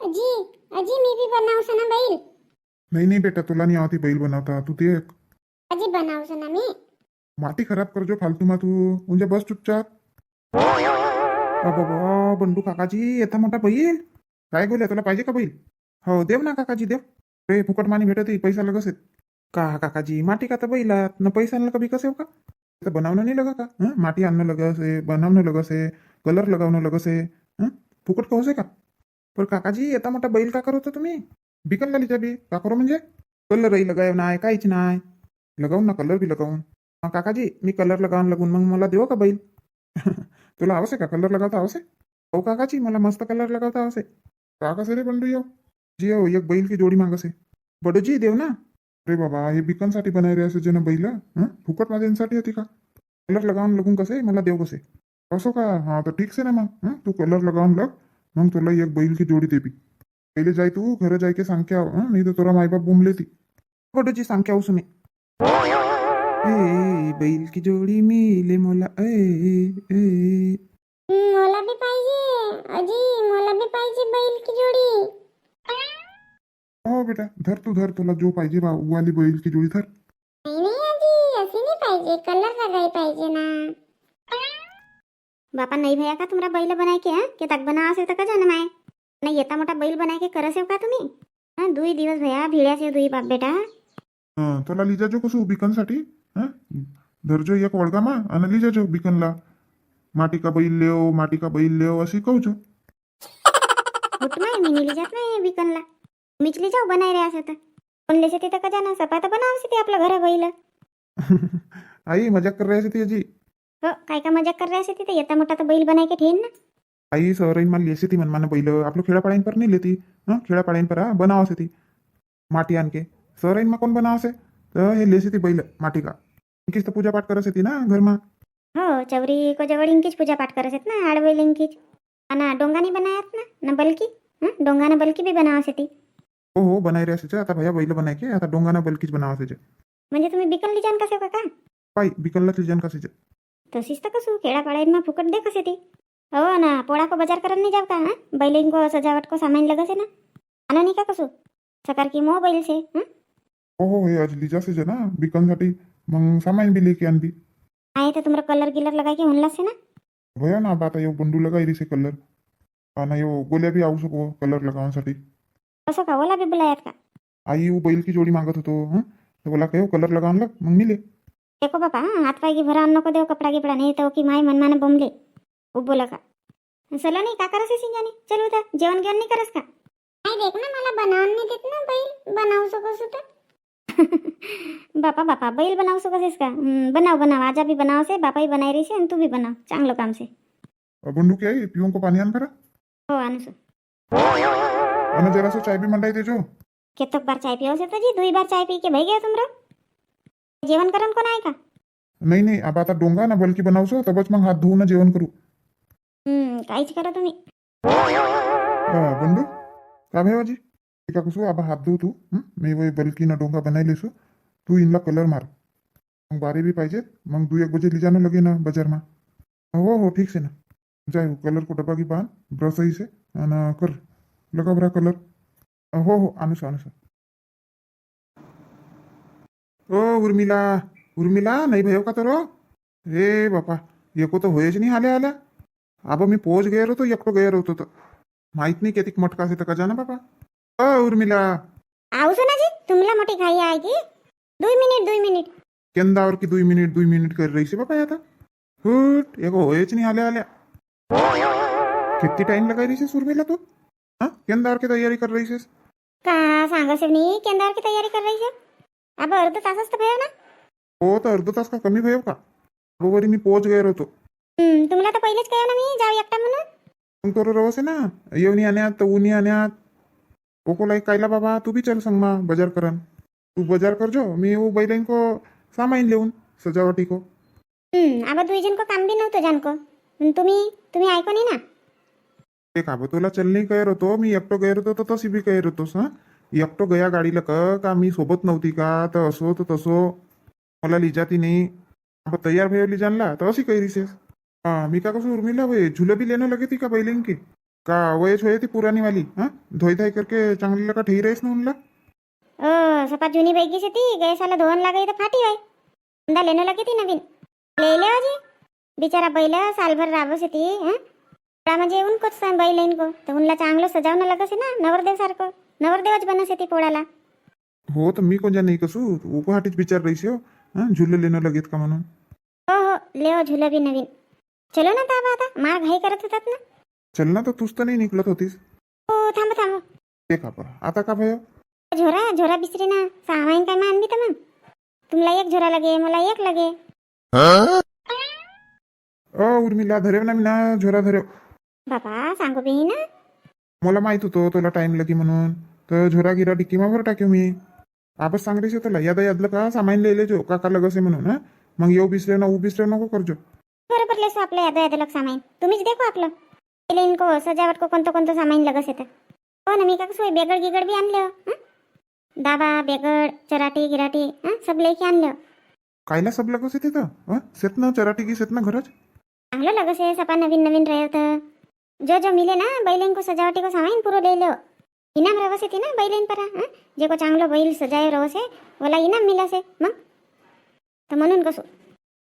अजी अजी मी भी बनावसं ना बैल. नाही नाही बेटा तुला नाही आवती बैल बनवता तू ते अजी बनावसं ना मी. माती खराब करजो फालतू मा तू. म्हणजे बस चुपचाप. बाबा बंडू काकाजी येता मोठा बैल? काय बोल तुला पाहिजे का बैल? हो देव ना काकाजी देव. रे फुकट मानी भेटत पैसा लगस आहेत. का काकाजी माटी का तर बैलात न पैसा आणलं कभी कसे का? तर बनवणं नाही लगा का? हं? माटी आणणं लगस आहे बनवणं लगस आहे कलर लगावणं लगस आहे. हं? फुकट कहूस आहे का? पण काकाजी येता मोठा बैल का करत तुम्ही? बिकन लागली बी का करू म्हणजे? कलरही लगाव नाही काहीच नाही. लगावून ना कलर बी लगावून. हा काकाजी मी कलर लगावून लागून मग मला देऊ का बैल? तुला आवश्य का कलर लगावता आवश्य हो काकाजी मला मस्त कलर लगावता आवश्य आहे का कसं रे बंडू येऊ जी हो एक बैल की जोडी मागसे. बडोजी देव ना. अरे बाबा हे बिकनसाठी बनायले असे जे ना बैल फुकट माझ्यांसाठी होती का? कलर लगावून लागून कसे? मला देव कसे? असो का? हा तर ठीक से ना मग तू कलर लगावून लग. मग तुला एक बैल की जोडी देबी पहिले जाय तू घर जाय के सांगक्या हं? नाही तर तुला मायबाप बुमले ती. बडोजी सांगक्या हो सुने ए बैल की जोडी मिले मोला ए ए मला बी पाहिजे अजी मला बी पाहिजे बैल की जोडी. हो बेटा धर तू धर तुला जो पाहिजे बा वाली बैल की जोडी धर. नाही नाही अजी अशी नाही पाहिजे कलर लगाई पाहिजे ना. बापा नाही भैया का तुम्हाला बैल बनाय के के तक बना असेल तर का जाणं माय? नाही येता मोठा बैल बनाय के करसेव का तुम्ही? हा दुई दिवस भैया भिड्यासे दुई बाप बेटा. हं, तुला लिजाजो कसं बिकनसाठी हं? धरजो एक वळगामा आणि लिजाजो बिकनला माटी का बैल लेव माटी का बैल लेव अशी कहूचो होत नाही मी निली जात नाही विकनला मिचली जाऊ बनाय रे असं तर. कोणले से तिथं का जाणं सपा तर बनावसे ते आपलं घर बैल. आई मजाक कर रही ती अजी हो काय का मजा कर रहे तिथे? येता मोठा तर बैल बनाय के ठेन ना? आई सहराईन मला लेसे ती मनमाने बैल. आपलं खेळापाड्यान पर नाही लेती हं खेळापाड्यान पर हा बनावसे ती. माटी आणके. सहराईन मा कोण बनावसे तर हे लेसे ती बैल माटी का? इंकीच तर पूजा पाठ करत ती ना घरमा हो चवरी को जवळ इंकीच पूजा पाठ करत आहेत ना आडवैल इंकीच आणि डोंगानी बनायात ना? ना बलकी? हं डोंगानं बलकी बी बनावसे ती. हो हो बनाय रे असायचे आता भैया बैल बनाय के आता डोंगाना बलकीच बनावायचे म्हणजे तुम्ही बिकनली जाण कसे का पाय बिकनला लिजान कसायचे तशीच तर कसं खेळापाड्यात फुकट दे कसे ती हो ना पोळा को बाजार करत नाही जाव का हा? बैलिंग को सजावट को सामान लगस ना? आना नाही का कसं? सकार की मो बैल से हं? हो हो हे आज लिजाचे जे ना बिकनसाठी. मग सामान बी लेके आणबी आहे तर तुम्हाला कलर गिलर लगाय की म्हणलास से ना? भया ना आता यो बंडू लगाई रिसे कलर. आणि यो गोल्या बी आवू सको कलर लगावण्यासाठी कसं का ओला बी बोलायात का? आई वो बैल की जोडी मागत होतो हं? तर बोला काय कलर लगावून लग मग मिले देखो पापा हाँ, हाथ पाई की भरा अन्न को दो कपड़ा गिपड़ा नहीं तो की माई मन माने बोम ले वो बोला का चलो नहीं का करस सिंजाने चलो उधर जेवन गेवन नहीं करस का नाही देख ना मला बनावून नहीं देत ना बैल बनावू सकस तो बापा बापा बैल बनावू सकस का बनाओ बनाओ आजा भी बनाओ से बापा ही बनाई रही से तू भी बना चांगलो काम से। अब बंडू क्या है पीओं को पानी आन करा? ओ हो अनुसु अनु जरा से चाय भी मंडाई दे जो केतक बार चाय पियो से तो जी दो बार चाय पी के भई गए तुम जेवण करन कोण आहे का? नाही नाही आबा आता डोंगा ना बलकी बनवसो तबच मग हात धुवून जेवण करू. हं, काहीच करा तुम्ही. हा, बंडू का भाई एका कसू आबा हात धुव तू हं? मी वय बलकी ना डोंगा बनायलेसो तू इनला कलर मार. मग बारे बी पाहिजे मग दू एक बजे लिजानो लगे ना बजारमा हो हो ठीक से ना. जाय कलर को डब्बा की बाँध ब्रश ही से आणि कर. लगा बरा कलर. हो हो आणूस आणूस ओ उर्मिला उर्मिला नाही भयो का तर? ए बापा एको तर होयच नाही आल्या आल्या आबा मी पोच गैर होतो एकटो गैर होतो तर माहित नाही किती मटका असे तर का जाना बाबा अ उर्मिला। आऊ सो ना जी तुम्हाला मोठी घाई आहे की दुई मिनिट दुई मिनिट। केंदावर की दुई मिनिट दुई मिनिट कर रही से बाबा आता हुट एको होयच नाही आल्या आल्या किती टाइम लगा रही उर्मिला तू? हाँ केंदावर की तयारी कर रही से? का सांगा मी केंद्रावर की तयारी कर रही है अब अर्ध तासच तर भयो ना? हो तर अर्ध तास का कमी भयो का? बरोबरी मी पोच गैर होतो. हं, तुम्हाला तर पहिलेच कळलं ना मी जाऊ एकटा म्हणून. मग तो रवस आहे ना येऊनी आण्यात तर उनी आण्यात ओको लाई कायला बाबा तू भी चल संग मा बाजार करन तू बाजार करजो मी वो बैलन को सामान लेऊन सजावटी को. हं, अब दुई जन को काम भी नव्हतं जानको. पण तुम्ही तुम्ही ऐको नाही ना. ते का तुला चलनी गैर होतो मी एकटो गैर होतो तर तशी बी गैर होतोस हा? एकटो गया गाडीला का? का मी सोबत नव्हती का? तर असो तर तसो. मला लिजाती नाही. आपण तयार भयो लिजानला? तर अशी काही रिसेस हा, मी का कसं उर्मिला भाई झुलं बी लेणं लगे ती का बैलेन की का वयच होय ती पुरानी वाली हाँ? धोई धाई करके चांगली लगा ठही रहीस ना उनला? सपा जुनी बैगी से ती? साला धोन तर फाटी अंदा ती नवीन. ले ले बिचारा बैल ती तर उनला चांगलं सजावणं लागस ना? नवरदेव नवरदेवच बनस ती पोळाला हो तर मी कोणत्या नाही कसू? उपाहाटीच विचार रहीस हो? हा झुले लेणं लगेत का म्हणून? हो हो लेओ झुलं बी नवीन. चलो ना ताबा आता माळ घाई करत होतात ना? चल ना तर तूच तर नाही निघलत होतीस. हो थांब थांब. ते का बरं. आता का भय? झोरा झोरा बिसरी ना. सामाईन काय मान तर मग? तुमला एक झोरा लगे मला एक लगे. अ उर्मिला धरेव ना मी ना झोरा धरेव. बाबा सांगू बी ना. मला माहीत होतं तुला टाइम लगी म्हणून. तर झोरा गिरा डिक्कीमावर टाक्यो मी. आपस सांगरेश तुला यादा यादलं का सामान लिहिले जो काका लगसे म्हणून हा? मग येऊ बिसले ना ऊ बिसले नको करजो. बरोबर लेसो आपलं यादं यादं लग सामाईन तुम्हीच देखो आपलं. पहिले इनको सजावट को कोणतं कोणतं सामाईन लगस येतं. हो ना मी का सोय बेगड गिगड बी आणलं हं? दाबा बेगड चराटी गिराटी हं? सब लेके आणलं. कायला सब लगस येते तर हं? सेत ना चराटी की सेत ना घरच? चांगलं लगस आहे सपा नवीन नवीन रहे होतं जो जो मिले ना बैलेन को सजावटी को सामाईन पूरो ले लो इनाम रवस येते ना बैलेन परा हं? जे को चांगलं बैल सजाय रवस आहे मला इनाम मिलासे मग? तर म्हणून कसो?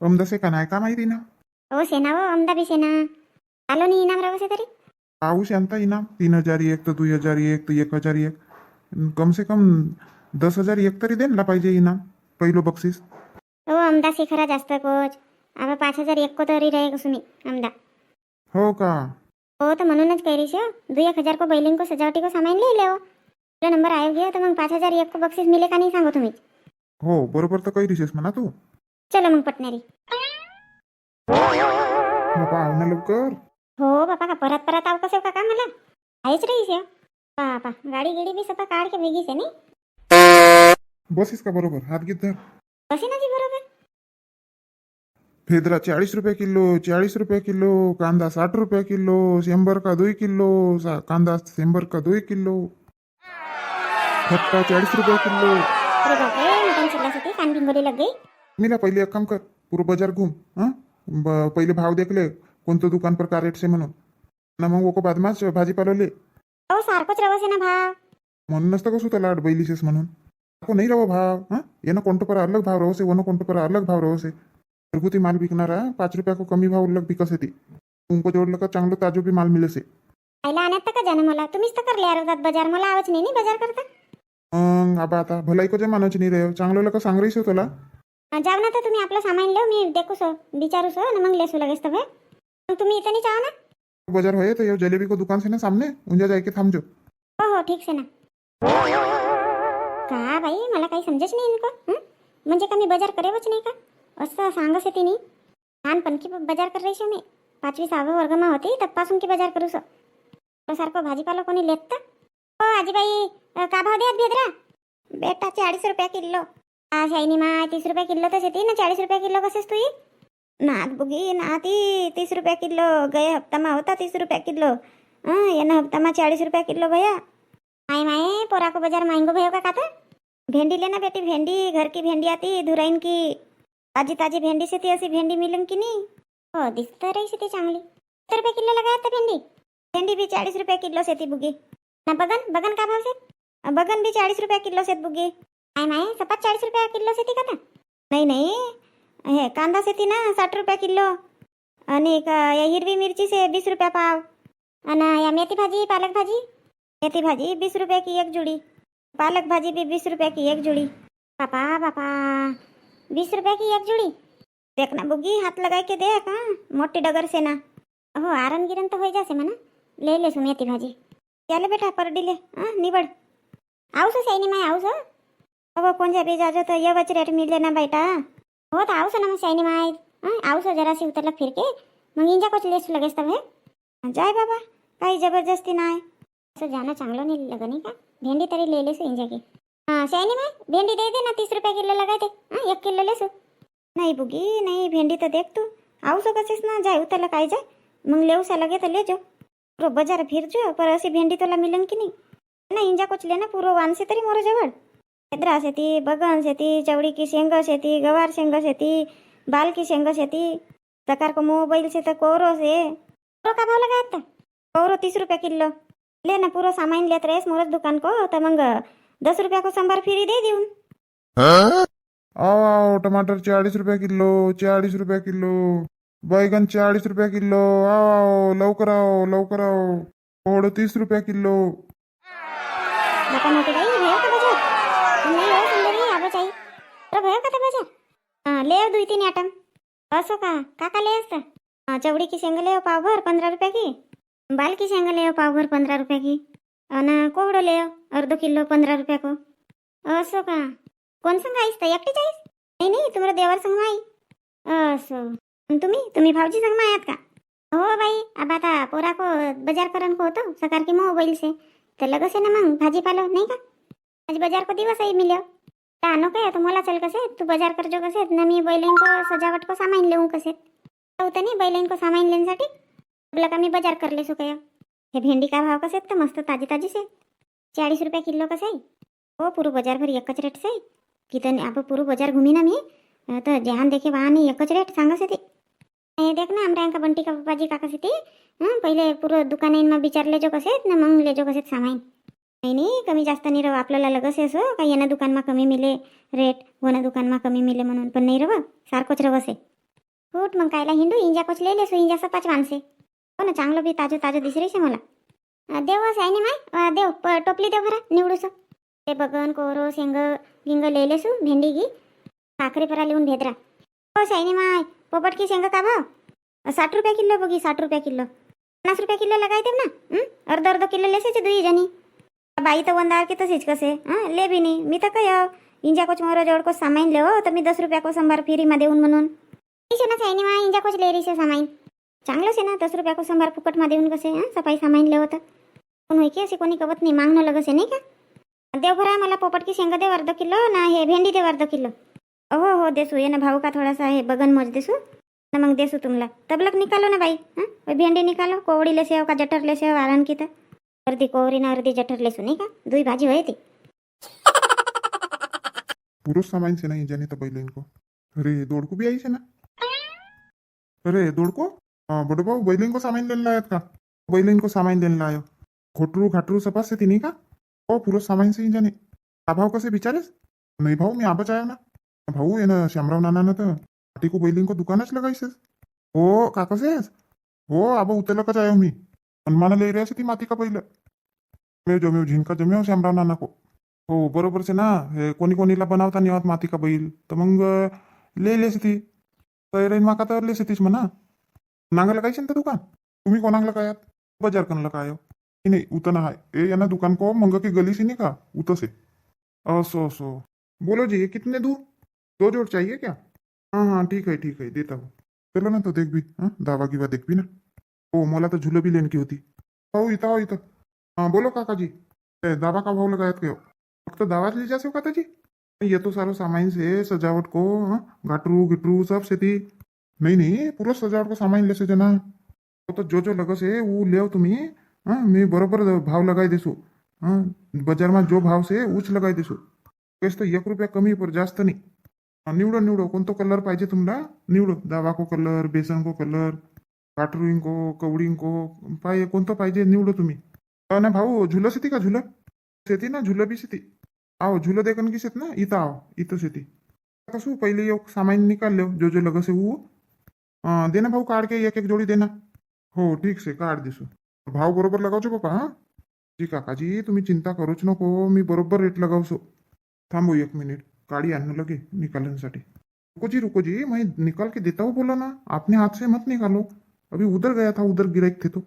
अमदसे का नाही का माहिती ना? हो सेना हो अमदा बी सेना। आलो नाही इनाम रवस तरी? पाहू शांता इनाम तीन हजार एक तर दुई हजार एक तर एक हजार एक. कम से कम दस हजार एक तरी द्यायला पाहिजे इनाम पहिलं बक्षीस. हो अमदा शिखरा जास्त कोच. आता पाच हजार एक को तरी रहे कसं मी अमदा. हो का? हो तर म्हणूनच काही रिश दुई एक हजार को बैलिंग को सजावटी को सामान ले ले हो तुला नंबर आयो घे तर मग पाच हजार एक को बक्षीस मिले का नाही सांगू तुम्ही? हो बरोबर तर काही रिसेस म्हणा तू। चलो मग पटणारी बाबा आव ना लवकर। हो बापा का परत परत आव कसं काका मला? आहेच रहीस बापा गाडी गिडी बी सपा काढ के वेगीच आहे नाही? बसीस का बरोबर? हात घेत धर। कशी ना जी बरोबर। फेदरा चाळीस रुपये किलो चाळीस रुपये किलो कांदा साठ रुपये किलो शंभर का दोई किलो सा- कांदा शंभर का दोई किलो. खट्टा चाळीस रुपये किलो. अरे बापरे मटन चिल्लासाठी कान भिंगोली लग. गई मीला पहिले एक काम कर पूर्ण बाजार घूम हां? पहिले भाव देखले कोणतं दुकान पर का रेट से म्हणून. ना मग ओको बादमाच भाजीपाला ले हो सारखंच रवस आहे ना भाव. म्हणून नसतं कसं त्याला बैलिसेस म्हणून? ako नाही राहो भाव हां? येणं कोणतं पर अलग भाव रहोसे वनं कोणतं पर अलग भाव रहोसे घरगुती माल विकणारा पाच रुपया को कमी भाव अलग विकस येते. तुमको जोडलं का चांगलं ताजो बी माल मिळसे. आईला आणत का जाणं मला? तुम्हीच तर करले आरोग्यात बाजार. मला आवच नाही नी बाजार करता. मग आबा आता भलाई को जे मानवची नाही रे. चांगलं लका सांग रहीस तुला. अं, जाऊ ना तर तुम्ही आपलं सामान लिहू मी देखू सो विचारू सो ना मग लेसू लगेच तर मग तुम्ही इथं नाही चाहो ना. बाजार होय तो ये जलेबी को दुकान से ना सामने? उंजा जाके थांबजो. हो हो ठीक से ना. का बाई मला काही समजेच नाही इनको हं? म्हणजे का मी बाजार करेवच नाही का? असं सांगस तिने। लहानपण की बाज़ार कर रही मी। पाचवी सहाव्या वर्गमा होती तत्पासून की बाज़ार करू सो। सारखं भाजीपाला लेत तर हो आजीबाई अं, का भाव द्यात भेदरा? बेटा चाळीस रुपया किलो। हा शाईनी मा तीस रुपया किलो तर शेती ना चाळीस रुपया किलो कसेच तुई नात बुगी नाती तीस रुपया किलो। गए हप्तामा होता तीस रुपया किलो। हं येणं हप्तामा चाळीस रुपया किलो भैया। माय माय पोरा को बाज़ार महंगो भयो का काता भेंडी लेना बेटी भेंडी घर की भेंडी आती धुराइन की। ताजी ताजी भेंडी से ती अशी भेंडी मिलन की नाही? हो दिसत रही से ती चांगली। किती रुपये किलो लगाया था भेंडी। भेंडी भी चाळीस रुपये किलो से ती बुगी। ना बगन? बगन का भाव अ, बगन भी चाळीस रुपया किलो से बुगी। माय माय सपाट चाळीस रुपया किलो से ती का नाही नाही। हे कांदा से ती ना साठ रुपया किलो। आणि या हिरवी मिरची से बीस रुपया पाव। आणि या मेथी भाजी पालक भाजी। मेथी भाजी बीस रुपये की एक जुड़ी। पालक भाजी भी बीस रुपये की एक जुड़ी। पापा पापा। बीस रुपये की एक जुड़ी? देखना बुग्गी, हाथ लगा के देख हाँ मोटी डगर से ना। हो आरन गिरन तो हो जासे मना। ले ले सु मेथी भाजी। चले बेटा, परडी ले। हाँ निबड़। सो सैनी माय आऊ सो अब कोण जा जाजो तो ये वच रेट मिले ना बेटा। हो तो आऊ सो ना मग सैनी माय हाँ आऊ सो जरा सी उतरला फिर के। मग इंजा कुछ लेस लगेच तब, है। जाय बाबा काही ज़बरदस्ती नाही असं जाणं चांगलं नाही लग नाही का। भेंडी तरी ले लेसू इंजा की। हाँ सैनी माय भेंडी दे दे ना तीस रुपये किलो लगाते. दे एक किलो लेसू. नाही बुगी नाही भेंडी तर देख तू. आऊ सो ना जाय उतरला काय जाय. मग लेऊ सा लगे तो ले जो बाजार फिर जो पर अशी भेंडी तुला मिलन की नाही? ना इंजा कुछ लेना पूरो वानसे तरी मोर जवळ. हैदरा शेती बगन शेती चवडी की शेंग शेती गवार शेंग शेती बाल की शेंग शेती. प्रकार को मोबाईल से तर कोरो से. कोरो का भाव लगा आता कोरो तीस रुपया किलो. ले ना पूरा सामान लेत रहे मोरच दुकान को तर मग दस रुपया को संभार फ्री दे देऊन. आओ आओ टमाटर चाळीस रुपये किलो चाळीस रुपये किलो बैगन चाळीस रुपये किलो आओ आओ लवकर आओ लवकर आओ पोड तीस रुपये किलो. बापा मोठी बाई भयो का बजार नाही हो सुंदरी आबो चाई. तर भयो का ते बजार हां ले दुई तीन आटम. असो का? काका ले असतं. चवडी की शेंग ले पावभर पंधरा रुपया की. बाल की शेंग ले पावभर पंधरा रुपया की. अन कोहडं ले अर्ध किलो पंधरा रुपया को. असो का? कोण संग आईस तर? एकटीच आईस नाही नाही तुम्हाला देवर संग आई असं. तुम्ही? तुम्ही भाऊजी संग आहात का? हो बाई अब आता पोरा को बाजार करण को होतो सकार की मोबाईल से. तर लगस आहे ना मग भाजीपाला नाही का? आज बाजार को दिवस आहे मिल्या. आनो काय तू मला चल कसे तू बाजार करजो कसे ना मी बैलेन को सजावट को सामान लेऊ कसे होतं नाही बैलेन को सामान लेण्यासाठी आपलं का मी बाजार करले सो काय. हे भेंडी का भाव कसे आहेत? तर मस्त ताजी ताजी से चाळीस रुपया किलो कसं आहे हो बाजार बाजारभर एकच रेट आहे किती आपण पुरु बाजार घुमी ना मी. तर जहान देखे वाहन एकच रेट सांगस ते. हे देख ना आमऱ्या का बंटी का बाजी काका ते पहिले पुरं दुकानाईन मग विचारले जो कसे आहेत ना मग ले जो कसे सामान नाही नाही कमी जास्त नाही रवा आपल्याला लगस असो हो. का येणं दुकानमा कमी मिले रेट. वनं दुकानमा कमी मिले म्हणून पण नाही रव सारखंच रवस आहे फूट मग कायला हिंडू? इंजा कोच लिहिले सो इंजा पाच माणसे हो ना चांगलं बी ताजं ताजं दिसरेश मला. देवच आहे ना माय? देव प- टोपली देव भरा निवडूस ते बगन कोरो शेंग गिंग लेलेसू भेंडी गी काकरी परा लिहून भेदरा हो सायनी माय पोपट की शेंग का भाव साठ रुपया किलो बघी साठ रुपया किलो. पन्नास रुपया किलो लगायते ना अर्ध अर्ध किलो लेसायचे दुई जणी. बाई तर वंदार की तसेच कसे हां? ले बी नाही मी तर काय इंजा कोच मोर जवळ को सामान ले हो तर मी दस रुपया को संभार फ्रीमा देऊन म्हणून. ठीक आहे ना सायनी माय इंजा कोच ले रही सामान चांगलंच आहे ना दस रुपया को संभार फुकटमा देऊन कसे हां? सफाई सामान ले होतं पण की? असे कोणी कवत नाही. मागणं लगस आहे, नाही का? देव भरा मला पोपट की शेंगा देव अर्ध किलो, ना हे भेंडी देव अर्ध किलो. हो हो, देसू. ये ना, भाऊ का थोडासा हे बगन मोज देसू. ना मग देसू तुम्हाला तबलक निकालो ना, बाई. हाँ? भेंडी निकालो. कोवडीले सेव का जठरले सेव आरण की तर. अर्धी कोवरी ना अर्धी जठरले सु नाही का? दुई भाजी होय ती. पुरुष सामान से नहीं जाने तो बैल इनको अरे, दोड़को भी आई से ना? अरे, दोड़को? हाँ बड़े भाऊ बैलिन को सामान लेने लायत का? बैलिन को सामान लेने लायो खोटरू घाटरू सपास से तिनी का? हो पुरं सामान से ही जाने। हा भाऊ कसे बिचारेस? नाही भाऊ मी आबाच आहे ना। भाऊ ये ना श्यामराव नानानं तर पाठी बैलिंग दुकानच लगायसेस हो का कसेस हो आबा उतरलं आयो मी. पण मला लई रे ती माती का पहिलं? मेव जमेव झिंका जमेव श्यामराव नाना को हो बरोबर से ना? हे कोणी कोणीला बनवता नाही माती का बैल? तर मग लेलेस ती. तैरेन माका तर लेस तीच म्हणा. नांगला काय तर दुकान? तुम्ही कोणाला काय आहात? बाजार कनला काय हो? नाही, उतन हाय ए यांना दुकान को मंग की गली से नहीं का उतसे. असो असो. बोलो जी ये कितने दूर? दो जोड़ चाहिए क्या? हाँ हाँ ठीक है ठीक है देता हूँ. चलो ना तो देख भी हाँ दावा गिवा देख भी ना. हो मला तो झुलं भी लेन की होती. हो इथं हो इथं हाँ बोलो काका जी दावा का भाव लगायत के हो फक्त दावाच लिजासे हो का जी ये तो सारो सामान से सजावट को हाँ, गाटरू गिटरू सबसे थी नहीं नहीं पूरा सजावट को सामान ले से जना. वो तो जो जो लगस से वो ले तुम्ही. हाँ मी बरोबर भाव लगाई देसू। हाँ बाज़ार में जो भाव से उच लगाई देसू। तेच तर एक रुपया कमी पर जास्त नाही। हा, निवडो निवडो। कोणतो कलर पाहिजे तुम्हाला निवडो. दावा को कलर बेसन को कलर काटरुईन को कवडीन को कोणतं पाहिजे निवडो तुम्ही. अ, ना भाऊ झुलं शेती का झुलं? शेती ना झुलं बी शेती. आओ झुलं देखन की शेत ना? इथं आओ इथं शेती. कसं पहिले एक सामान निकाल लो जो जो लगस है वो अं, दे ना भाऊ काढ के एक एक जोडी दे ना. हो ठीक से काढ दिसू. भाव बरोबर लगावचो बापा हाँ जी काकाजी तुम्ही चिंता करूच नको मी बरोबर रेट लगावसो थांबो एक मिनिट गाड़ी आने लगे निकालने साठी रुको जी रुको जी मैं निकाल के देता हूँ बोला ना आपने हाथ से मत निकालो अभी उधर गया था उधर गिराइक थे तो